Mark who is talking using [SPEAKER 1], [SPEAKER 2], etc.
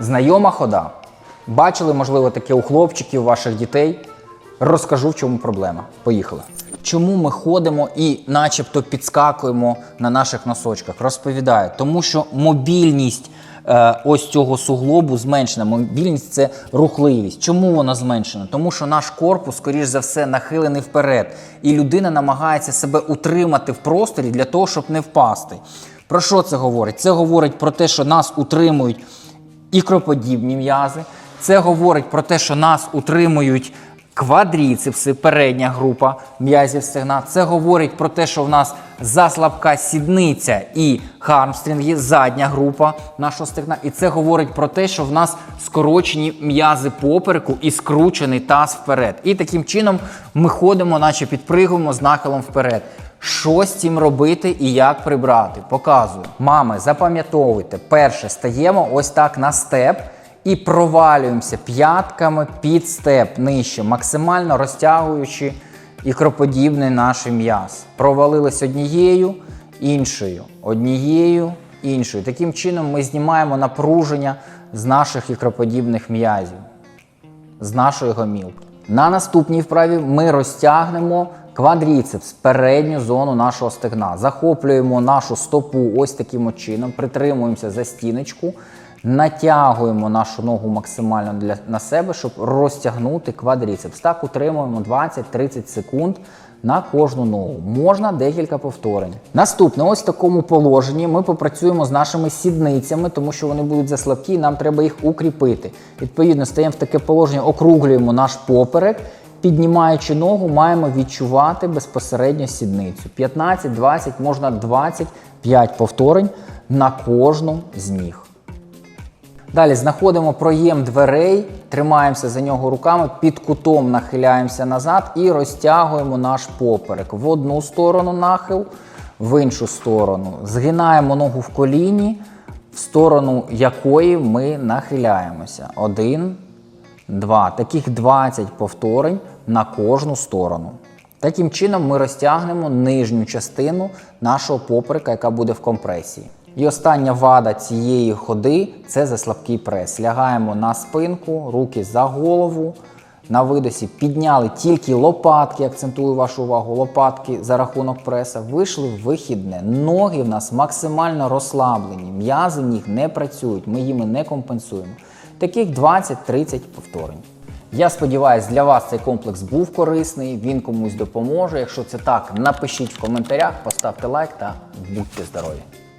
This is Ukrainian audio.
[SPEAKER 1] Знайома хода. Бачили, можливо, таке у хлопчиків, ваших дітей. Розкажу, в чому проблема. Поїхали. Чому ми ходимо і начебто підскакуємо на наших носочках? Розповідаю, тому що мобільність е, ось цього суглобу зменшена. Мобільність це рухливість. Чому вона зменшена? Тому що наш корпус, скоріш за все, нахилений вперед, і людина намагається себе утримати в просторі для того, щоб не впасти. Про що це говорить? Це говорить про те, що нас утримують ікроподібні м'язи. Це говорить про те, що нас утримують квадріцепси, передня група м'язів стегна. Це говорить про те, що в нас заслабка сідниця і хармстрінги, задня група нашого стегна. І це говорить про те, що в нас скорочені м'язи попереку і скручений таз вперед. І таким чином ми ходимо, наче підпригуємо з нахилом вперед. Що з цим робити і як прибрати? Показую. Мами, запам'ятовуйте, перше стаємо ось так на степ і провалюємося п'ятками під степ нижче, максимально розтягуючи ікроподібний наш м'яз. Провалились однією, іншою, однією, іншою. Таким чином ми знімаємо напруження з наших ікроподібних м'язів з нашої гомілки. На наступній вправі ми розтягнемо квадріцепс, передню зону нашого стегна. Захоплюємо нашу стопу ось таким чином, притримуємося за стіночку, натягуємо нашу ногу максимально для, на себе, щоб розтягнути квадріцепс. Так утримуємо 20-30 секунд на кожну ногу. Можна декілька повторень. Наступне, ось в такому положенні ми попрацюємо з нашими сідницями, тому що вони будуть заслабкі, і нам треба їх укріпити. Відповідно, стаємо в таке положення, округлюємо наш поперек. Піднімаючи ногу, маємо відчувати безпосередньо сідницю. 15, 20, можна 25 повторень на кожну з ніг. Далі знаходимо проєм дверей, тримаємося за нього руками, під кутом нахиляємося назад і розтягуємо наш поперек. В одну сторону нахил, в іншу сторону. Згинаємо ногу в коліні, в сторону якої ми нахиляємося. Один, два. Таких 20 повторень на кожну сторону. Таким чином ми розтягнемо нижню частину нашого поперека, яка буде в компресії. І остання вада цієї ходи це заслабкий прес. Лягаємо на спинку, руки за голову. На видосі підняли тільки лопатки, акцентую вашу увагу, лопатки за рахунок преса. Вийшли в вихідне. Ноги в нас максимально розслаблені, м'язи в них не працюють, ми їми не компенсуємо. Таких 20-30 повторень. Я сподіваюся, для вас цей комплекс був корисний, він комусь допоможе. Якщо це так, напишіть в коментарях, поставте лайк та будьте здорові!